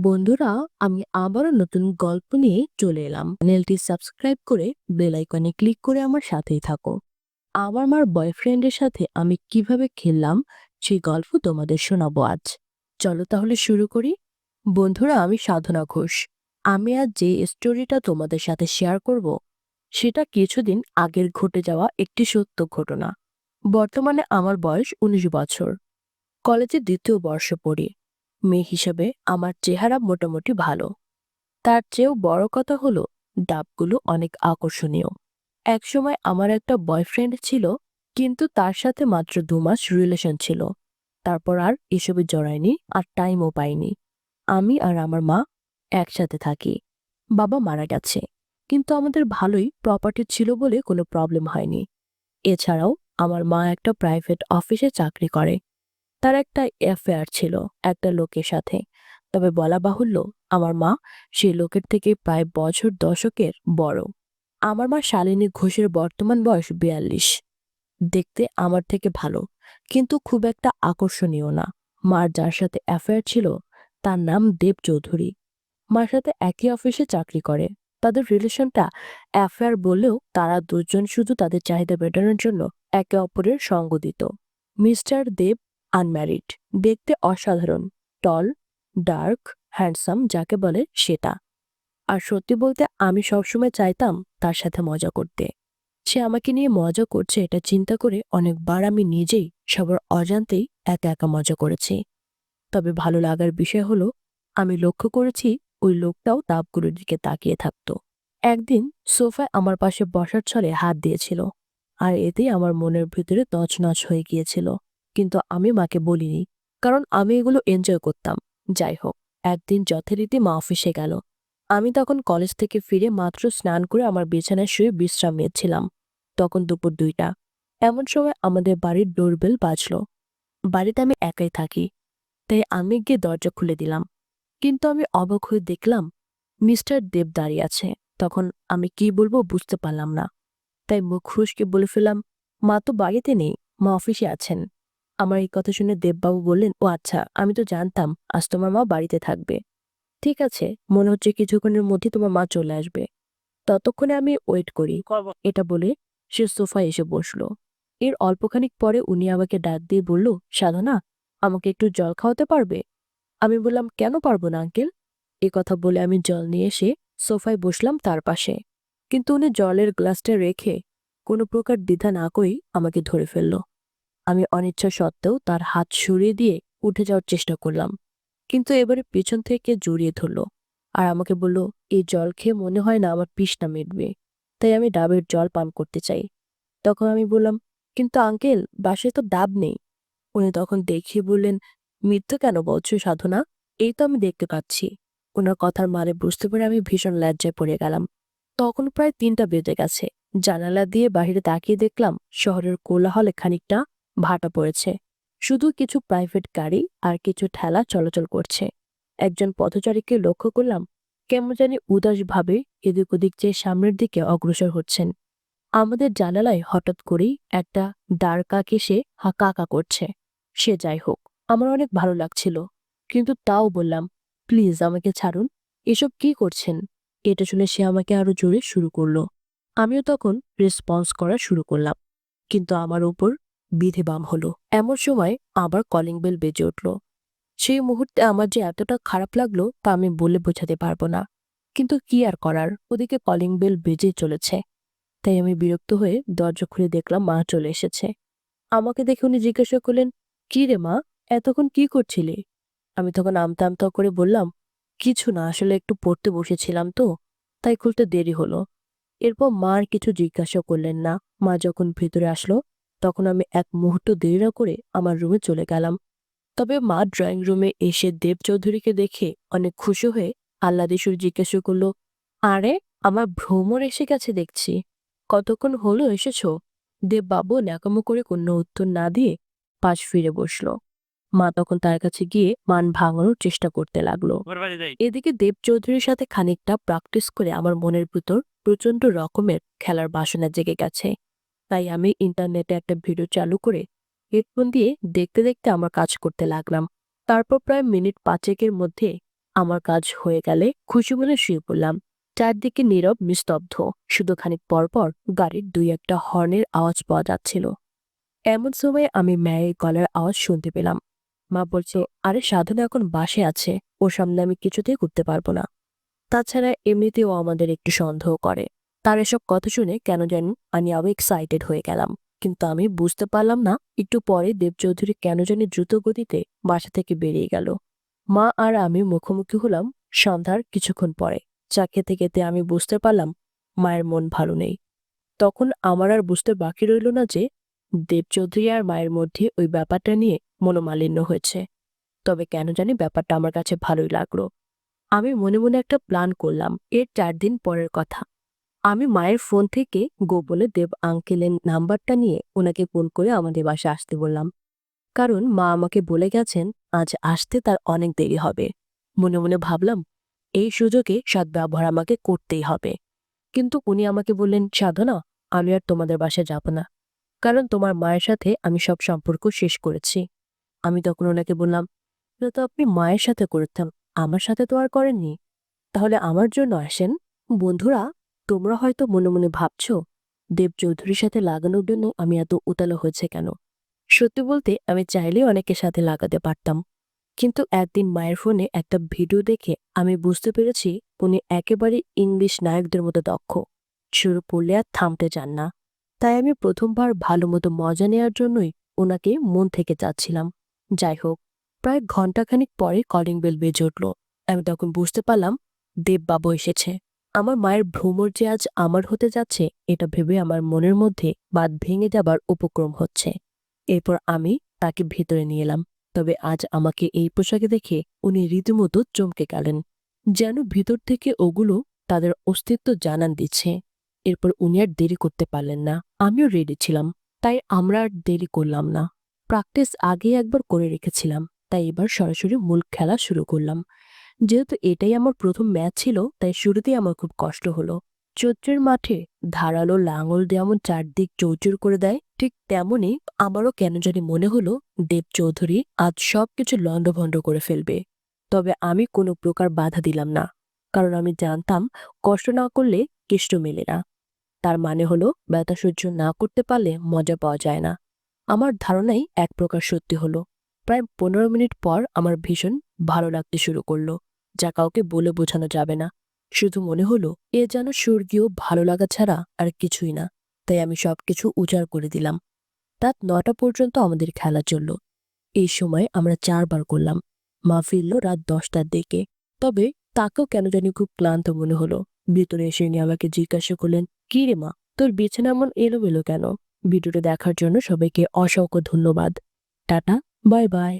বন্ধুরা, আমি আবারও নতুন গল্প নিয়ে চলে এলাম। চ্যানেলটি সাবস্ক্রাইব করে বেল আইকনে ক্লিক করে আমার সাথেই থাকো। আবার আমার মার বয়ফ্রেন্ডের সাথে আমি কীভাবে খেললাম, সেই গল্প তোমাদের শোনাবো আজ। চলো তাহলে শুরু করি। বন্ধুরা, আমি সাধনা ঘোষ। আমি আজ যে স্টোরিটা তোমাদের সাথে শেয়ার করব, সেটা কিছুদিন আগের ঘটে যাওয়া একটি সত্য ঘটনা। বর্তমানে আমার বয়স উনিশ বছর। কলেজে দ্বিতীয় বর্ষ পড়ি। মেয়ে হিসেবে আমার চেহারা মোটামুটি ভালো। তার চেয়েও বড় কথা হলো, ডাবগুলো অনেক আকর্ষণীয়। একসময় আমার একটা বয়ফ্রেন্ড ছিল, কিন্তু তার সাথে মাত্র দু মাস রিলেশন ছিল। তারপর আর এসবে জড়ায়নি আর টাইমও পাইনি। আমি আর আমার মা একসাথে থাকি। বাবা মারা গেছে। কিন্তু আমাদের ভালোই প্রপার্টি ছিল বলে কোনো প্রবলেম হয়নি। এছাড়াও আমার মা একটা প্রাইভেট অফিসে চাকরি করে। তার একটা অ্যাফেয়ার ছিল একটা লোকের সাথে। তবে বলা বাহুল্য, আমার মা সেই লোকের থেকে প্রায় বছর দশকের বড়। আমার মা শালিনী ঘোষের বর্তমান বয়স বিয়াল্লিশ। দেখতে আমার থেকে ভালো, কিন্তু খুব একটা আকর্ষণীয় না। মার যার সাথে অ্যাফেয়ার ছিল, তার নাম দেব চৌধুরী। মার সাথে একই অফিসে চাকরি করে। তাদের রিলেশনটা অ্যাফেয়ার বললেও তারা দুজন শুধু তাদের চাহিদা মেটানোর জন্য একে অপরের সঙ্গ দিত। মিস্টার দেব আনম্যারিড দেখতে অসাধারণ টল ডার্ক হ্যান্ডসাম যাকে বলে সেটা আর সত্যি বলতে আমি সবসময় চাইতাম তার সাথে মজা করতে। সে আমাকে নিয়ে মজা করছে এটা চিন্তা করে অনেকবার আমি নিজেই সবার অজান্তেই একা একা মজা করেছি। তবে ভালো লাগার বিষয় হলো, আমি লক্ষ্য করেছি ওই লোকটাও তাপগুলোর দিকে তাকিয়ে থাকত। একদিন সোফায় আমার পাশে বসার ছলে হাত দিয়েছিল, আর এতেই আমার মনের ভিতরে তছনছ হয়ে গিয়েছিল। কিন্তু আমি মাকে বলিনি, কারণ আমি এগুলো এনজয় করতাম। যাই হোক, একদিন যথারীতি মা অফিসে গেল। আমি তখন কলেজ থেকে ফিরে মাত্র স্নান করে আমার বিছানায় শুয়ে বিশ্রাম নিয়েছিলাম। তখন দুপুর দুইটা। এমন সময় আমাদের বাড়ির ডোরবেল বাজল। বাড়িতে আমি একাই থাকি, তাই আমি গিয়ে দরজা খুলে দিলাম। কিন্তু আমি অবাক হয়ে দেখলাম, মিস্টার দেব দাঁড়িয়ে আছে। তখন আমি কি বলব বুঝতে পারলাম না। তাই মুখ খুশকে বলে ফেললাম, মা তো বাড়িতে নেই, মা অফিসে আছেন। আমার এই কথা শুনে দেববাবু বললেন ও আচ্ছা আমি তো জানতাম আজ তোমার মা বাড়িতে থাকবে। ঠিক আছে মনে হচ্ছে কিছুক্ষণের মধ্যে তোমার মা চলে আসবে। ততক্ষণে আমি ওয়েট করি। এটা বলে সে সোফায় এসে বসল। এর অল্পখানিক পরে উনি আমাকে ডাক দিয়ে বলল সাধনা আমাকে একটু জল খাওয়াতে পারবে? আমি বললাম কেন পারব না আঙ্কেল এ কথা বলে আমি জল নিয়ে এসে সোফায় বসলাম তার পাশে। কিন্তু উনি জলের গ্লাসটা রেখে কোনো প্রকার দ্বিধা না করেই আমাকে ধরে ফেলল। আমি অনিচ্ছা সত্ত্বেও তার হাত সরিয়ে দিয়ে উঠে যাওয়ার চেষ্টা করলাম। কিন্তু এবারে পেছন থেকে জড়িয়ে ধরল আর আমাকে বলল এই জল খেয়ে মনে হয় না আমার পিসটা মিটবে। তাই আমি ডাবের জল পান করতে চাই। তখন আমি বললাম, কিন্তু আঙ্কেল, বাসায় তো ডাব নেই। উনি তখন দেখিয়ে বললেন, মিথ্যে কেন বলছো সাধনা? এই তো আমি দেখতে পাচ্ছি। ওনার কথার মানে বুঝতে পেরে আমি ভীষণ লজ্জায় পড়ে গেলাম। তখন প্রায় তিনটা বেজে গেছে। জানালা দিয়ে বাহিরে তাকিয়ে দেখলাম, শহরের কোলাহলে খানিকটা ভাটা পড়েছে। শুধু কিছু প্রাইভেট গাড়ি আর কিছু ঠেলা চলাচল করছে। একজন পথচারীকে লক্ষ্য করলাম, কেমন জানি উদাসভাবে এদিক ওদিক চেয়ে সামনের দিকে অগ্রসর হচ্ছেন। আমাদের জানালায় হঠাৎ করেই একটা দাঁড় কাক এসে হা কাকা করছে। সে যাই হোক, আমার অনেক ভালো লাগছিল, কিন্তু তাও বললাম, প্লিজ আমাকে ছাড়ুন, এসব কি করছেন? এটা শুনে সে আমাকে আরও জোরে শুরু করল। আমিও তখন রেসপন্স করা শুরু করলাম, কিন্তু আমার উপর বিধে বাম হলো। এমন সময় আবার কলিং বেল বেজে উঠল। সেই মুহূর্তে আমার যে এতটা খারাপ লাগল তা আমি বলে বোঝাতে পারব না। কিন্তু কি আর করার? ওদিকে কলিং বেল বেজে চলেছে। তাই আমি বিরক্ত হয়ে দরজা খুলে দেখলাম মা চলে এসেছে। আমাকে দেখে উনি জিজ্ঞাসা করলেন, কি রে মা? এতক্ষণ কি করছিলে? আমি তখন আমতা আমতা করে বললাম, কিছু না, আসলে একটু পড়তে বসেছিলাম তো, তাই খুলতে দেরি হলো। এরপর মা আর কিছু জিজ্ঞাসা করলেন না। মা যখন ভেতরে আসলো তখন আমি এক মুহূর্ত দেরি না করে আমার রুমে চলে গেলাম। তবে মা ড্রয়িং রুমে এসে দেব চৌধুরীকে দেখে অনেক খুশি হয়ে আল্লাদেশুর জিজ্ঞাসা করল আরে আমার ভ্রমর এসে গেছে দেখছি। কতক্ষণ হলো এসেছ? দেববাবু ন্যাকামো করে কোনো উত্তর না দিয়ে পাশ ফিরে বসল। মা তখন তার কাছে গিয়ে মান ভাঙানোর চেষ্টা করতে লাগল। এদিকে দেব চৌধুরীর সাথে খানিকটা প্র্যাকটিস করে আমার মনের ভিতর প্রচণ্ড রকমের খেলার বাসনা জেগে গেছে। তাই আমি ইন্টারনেটে একটা ভিডিও চালু করে হেডফোন দিয়ে দেখতে দেখতে আমার কাজ করতে লাগলাম। তারপর প্রায় মিনিট পাঁচেকের মধ্যে আমার কাজ হয়ে গেলে খুশি মনে শুয়ে পড়লাম। চারদিকে নীরব, নিস্তব্ধ, শুধু খানিক পরপর গাড়ির দুই একটা হর্নের আওয়াজ পাওয়া যাচ্ছিল। এমন সময় আমি মায়ের গলার আওয়াজ শুনতে পেলাম। মা বলছে, আরে সাধনা এখন বাসে আছে, ওর সামনে আমি কিছুতেই করতে পারব না। তাছাড়া এমনিতেও আমাদের একটু সন্দেহ করে। তার এসব কথা শুনে কেন জানি আমি আরও এক্সাইটেড হয়ে গেলাম। কিন্তু আমি বুঝতে পারলাম না একটু পরে দেবচৌধুরী কেন জানি দ্রুত গতিতে বাসা থেকে বেরিয়ে গেল। মা আর আমি মুখোমুখি হলাম সন্ধ্যার কিছুক্ষণ পরে। চা খেতে খেতে আমি বুঝতে পারলাম মায়ের মন ভালো নেই। তখন আমার আর বুঝতে বাকি রইল না যে দেবচৌধুরী আর মায়ের মধ্যে ওই ব্যাপারটা নিয়ে মনোমালিন্য হয়েছে। তবে কেন জানি ব্যাপারটা আমার কাছে ভালোই লাগল। আমি মনে মনে একটা প্ল্যান করলাম। এর চার দিন পরের কথা। আমি মায়ের ফোন থেকে গোপনে দেব আঙ্কেলের নাম্বারটা নিয়ে ওনাকে ফোন করে আমাদের বাসা আসতে বললাম। কারণ মা আমাকে বলে গেছেন, আজ আসতে তার অনেক দেরি হবে। মনে মনে ভাবলাম, এই সুযোগে সদ্ব্যবহার আমাকে করতেই হবে। কিন্তু উনি আমাকে বললেন, সাধনা, আমি আর তোমাদের বাসায় যাব না। কারণ তোমার মায়ের সাথে আমি সব সম্পর্ক শেষ করেছি। আমি তখন ওনাকে বললাম, "এটা তো আপনি মায়ের সাথে করতাম আমার সাথে তো আর করেননি। তাহলে আমার জন্য আসেন। বন্ধুরা তোমরা হয়তো মনে মনে ভাবছ, দেব চৌধুরীর সাথে লাগানোর জন্য আমি এত উতালো হয়েছে কেন? সত্যি বলতে আমি চাইলেই অনেকের সাথে লাগাতে পারতাম। কিন্তু একদিন মায়ের ফোনে একটা ভিডিও দেখে আমি বুঝতে পেরেছি উনি একেবারে ইংলিশ নায়কদের মতো দক্ষ। শুরু পড়লে আর থামতে চান না। তাই আমি প্রথমবার ভালো মতো মজা নেওয়ার জন্যই ওনাকে মন থেকে চাচ্ছিলাম। যাই হোক, প্রায় ঘন্টাখানিক পরে কলিং বেল বেজে উঠল। আমি তখন বুঝতে পারলাম দেববাবু এসেছে। আমার মায়ের ভ্রমর যে আজ আমার হতে যাচ্ছে, এটা ভেবে আমার মনের মধ্যে বাদ ভেঙে যাবার উপক্রম হচ্ছে। এরপর আমি তাকে ভেতরে নিয়ে এলাম, তবে আজ আমাকে এই পোশাকে দেখে উনি রীতিমতো চমকে গেলেন, যেন ভিতর থেকে ওগুলো তাদের অস্তিত্ব জানান দিচ্ছে। এরপর উনি আর দেরি করতে পারলেন না, আমিও রেডি ছিলাম, তাই আমরা আর দেরি করলাম না। প্র্যাকটিস আগে একবার করে রেখেছিলাম, তাই এবার সরাসরি মূল খেলা শুরু করলাম। যেহেতু এটাই আমার প্রথম ম্যাচ ছিল, তাই শুরুতেই আমার খুব কষ্ট হলো। চৈত্রের মাঠে ধারালো লাঙল যেমন চারদিক চৌচুর করে দেয়, ঠিক তেমনই আমারও কেন জানি মনে হলো দেব চৌধুরী আজ সবকিছু লণ্ডভণ্ড করে ফেলবে। তবে আমি কোনো প্রকার বাধা দিলাম না, কারণ আমি জানতাম কষ্ট না করলে কেষ্ট মেলে না। তার মানে হলো ব্যথা সহ্য না করতে পারলে মজা পাওয়া যায় না। আমার ধারণাই এক প্রকার সত্যি হলো। প্রায় পনেরো মিনিট পর আমার ভীষণ ভালো লাগতে শুরু করল। যা কাউকে বলে বোঝানো যাবে না। শুধু মনে হলো, এ যেন স্বর্গীয় ভালো লাগা ছাড়া আর কিছুই না। তাই আমি সবকিছু উজাড় করে দিলাম। রাত নটা পর্যন্ত আমাদের খেলা চলল। এই সময় আমরা চারবার করলাম। মা ফিরল রাত দশটার দিকে। তবে তাকেও কেন জানি খুব ক্লান্ত মনে হলো। ভিতরে এসে নিয়ে আমাকে জিজ্ঞাসা করলেন, কি রে মা, তোর বিছানা এমন এলোমেলো কেন? ভিডিওটা দেখার জন্য সবাইকে অসংখ্য ধন্যবাদ। Tata, bye bye.